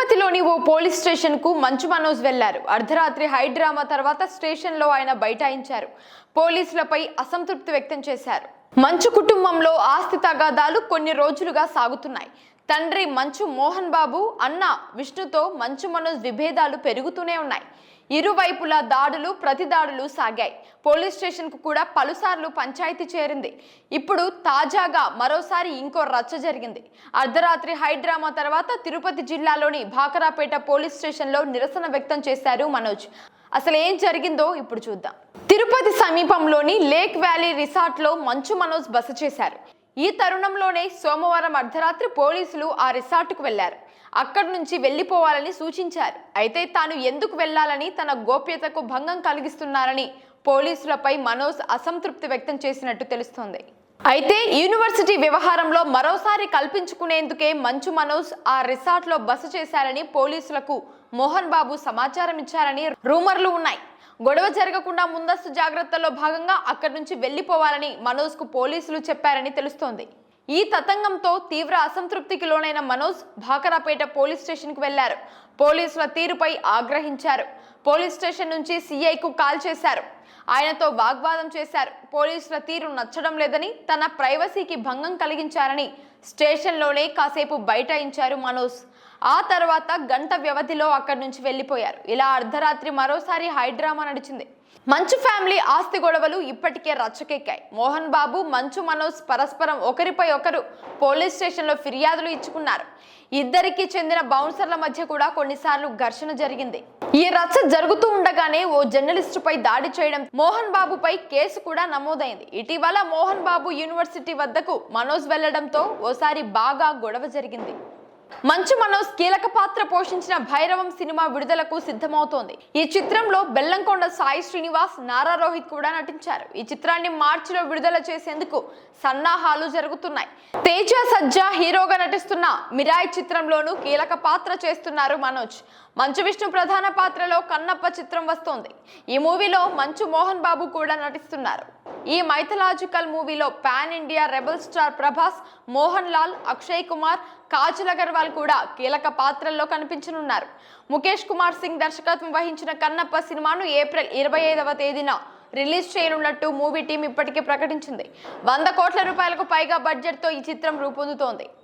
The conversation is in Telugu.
తిరుపతిలోని ఓ పోలీస్ స్టేషన్కు మంచు మనోజ్ వెళ్ళారు. అర్ధరాత్రి హై డ్రామా తర్వాత స్టేషన్లో ఆయన బైఠాయించారు. పోలీసులపై అసంతృప్తి వ్యక్తం చేశారు. మంచు కుటుంబంలో ఆస్తి తగాదాలు కొన్ని రోజులుగా సాగుతున్నాయి. తండ్రి మంచు మోహన్ బాబు అన్న విష్ణుతో మంచు మనోజ్ విభేదాలు పెరుగుతూనే ఉన్నాయి. ఇరువైపులా దాడులు ప్రతిదాడులు సాగాయి. పోలీస్ స్టేషన్కు కూడా పలుసార్లు పంచాయతీ చేరింది. ఇప్పుడు తాజాగా మరోసారి ఇంకో రచ్చ జరిగింది. అర్ధరాత్రి హైడ్రామా తర్వాత తిరుపతి జిల్లాలోని భాకరాపేట పోలీస్ స్టేషన్లో నిరసన వ్యక్తం చేశారు మనోజ్. అసలు ఏం జరిగిందో ఇప్పుడు చూద్దాం. తిరుపతి సమీపంలోని లేక్ వ్యాలీ రిసార్ట్లో మంచు మనోజ్ బస చేశారు. ఈ తరుణంలోనే సోమవారం అర్ధరాత్రి పోలీసులు ఆ రిసార్ట్కు వెళ్ళారు అక్కడి నుంచి వెళ్ళిపోవాలని సూచించారు. అయితే తాను ఎందుకు వెళ్ళాలని తన గోప్యతకు భంగం కలిగిస్తున్నారని పోలీసులపై మనోజ్ అసంతృప్తి వ్యక్తం చేసినట్టు తెలుస్తోంది. అయితే యూనివర్సిటీ వ్యవహారంలో మరోసారి కల్పించుకునేందుకే మంచు మనోజ్ ఆ రిసార్ట్లో బస చేశారని పోలీసులకు మోహన్ బాబు సమాచారం ఇచ్చారని రూమర్లు ఉన్నాయి. గొడవ జరగకుండా ముందస్తు జాగ్రత్తల్లో భాగంగా అక్కడి నుంచి వెళ్ళిపోవాలని మనోజ్కు పోలీసులు చెప్పారని తెలుస్తోంది. ఈ తతంగంతో తీవ్ర అసంతృప్తికి లోనైన మనోజ్ భాకరాపేట పోలీస్ స్టేషన్కు వెళ్ళారు. పోలీసుల తీరుపై ఆగ్రహించారు. పోలీస్ స్టేషన్ నుంచి సీఐకు కాల్ చేశారు. ఆయనతో వాగ్వాదం చేశారు. పోలీసుల తీరు నచ్చడం లేదని తన ప్రైవసీకి భంగం కలిగించారని స్టేషన్లోనే కాసేపు బైఠాయించారు మనోజ్. ఆ తర్వాత గంట వ్యవధిలో అక్కడి నుంచి వెళ్ళిపోయారు. ఇలా అర్ధరాత్రి మరోసారి హైడ్రామా నడిచింది. మంచు ఫ్యామిలీ ఆస్తి గొడవలు ఇప్పటికే రచ్చకెక్కాయి. మోహన్ బాబు మంచు మనోజ్ పరస్పరం ఒకరిపై ఒకరు పోలీస్ స్టేషన్లో ఫిర్యాదులు ఇచ్చుకున్నారు. ఇద్దరికి చెందిన బౌన్సర్ల మధ్య కూడా కొన్నిసార్లు ఘర్షణ జరిగింది. ఈ రచ్చ జరుగుతూ ఉండగానే ఓ జర్నలిస్టుపై దాడి చేయడం మోహన్ బాబుపై కేసు కూడా నమోదైంది. ఇటీవల మోహన్ బాబు యూనివర్సిటీ వద్దకు మనోజ్ వెళ్ళడంతో ఓసారి బాగా గొడవ జరిగింది. మంచు మనోజ్ కీలక పాత్ర పోషించిన భైరవం సినిమా విడుదలకు సిద్ధమవుతోంది. ఈ చిత్రంలో బెల్లంకొండ సాయి శ్రీనివాస్ నారా రోహిత్ కూడా నటించారు. ఈ చిత్రాన్ని మార్చిలో విడుదల చేసేందుకు సన్నాహాలు జరుగుతున్నాయి. తేజ సజ్జా హీరోగా నటిస్తున్న మిరాయ్ చిత్రంలోనూ కీలక పాత్ర చేస్తున్నారు మనోజ్. మంచు విష్ణు ప్రధాన పాత్రలో కన్నప్ప చిత్రం వస్తోంది. ఈ మూవీలో మంచు మోహన్ బాబు కూడా నటిస్తున్నారు. ఈ మైథలాజికల్ మూవీలో pan India rebel star Prabhas Mohan Lal Akshay Kumar Kajal Agarwal కూడా కీలక పాత్రల్లో కనిపించనున్నారు. ముఖేష్ కుమార్ సింగ్ దర్శకత్వం వహించిన కన్నప్ప సినిమాను ఏప్రిల్ ఇరవై ఐదవ తేదీన రిలీజ్ చేయనున్నట్టు మూవీ టీం ఇప్పటికే ప్రకటించింది. వంద కోట్ల రూపాయలకు పైగా బడ్జెట్తో ఈ చిత్రం రూపొందుతోంది.